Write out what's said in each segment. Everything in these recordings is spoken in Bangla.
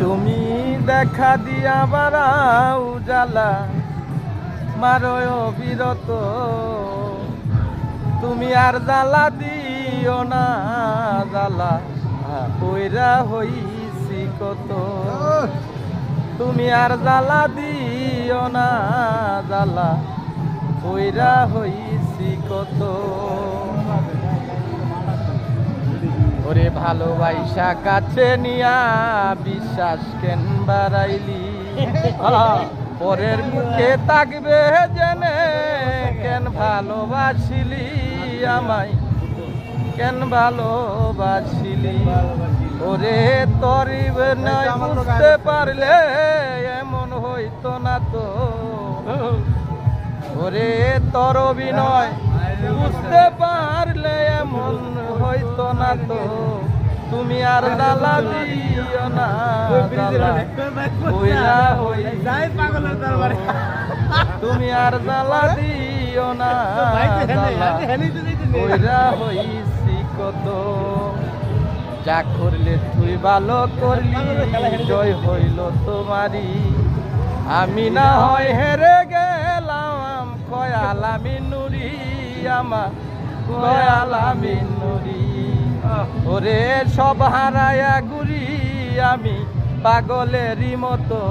তুমি দেখা দিয়া বারাও জ্বালা মারয় বিরত। তুমি আর জ্বালা দিও না, জ্বালা কইরা হইছি কত। তুমি আর জ্বালা দিও না, জ্বালা কইরা হইছি কত। ভালোবাসা কাছে নিয়া বিশ্বাস কেন বাড়াইলি? পরের মুখে তাকবে জেনে কেন ভালোবাসিলি আমায়? কেন ভালোবাসিলি? ওরে তরিব নাই বুঝতে পারলে এমন হইতো না তো। ওরে তর অভিনয় বুঝতে পারলে এমন হইতো না তো। তুমি আর জ্বালা দিও না হইলা হই তুমি আর জ্বালা দিও না হইছি কত। যা করলে তুই ভালো করলি জয় হইল তোমারি আমি না হয় হেরে গেলাম কয়ালামি নুরি আমার কয়ালামি নুরি ওরে সব হারায়া গুরি আমি পাগলেরই মতো।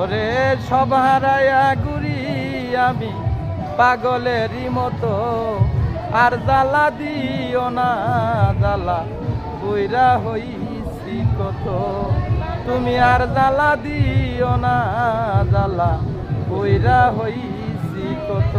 ওরে সব হারায়া গুরি আমি পাগলেরই মতো। আর জ্বালা দিও না, জ্বালা কইরা হইছি কত। তুমি আর জ্বালা দিও না, জ্বালা কইরা হইছি কত।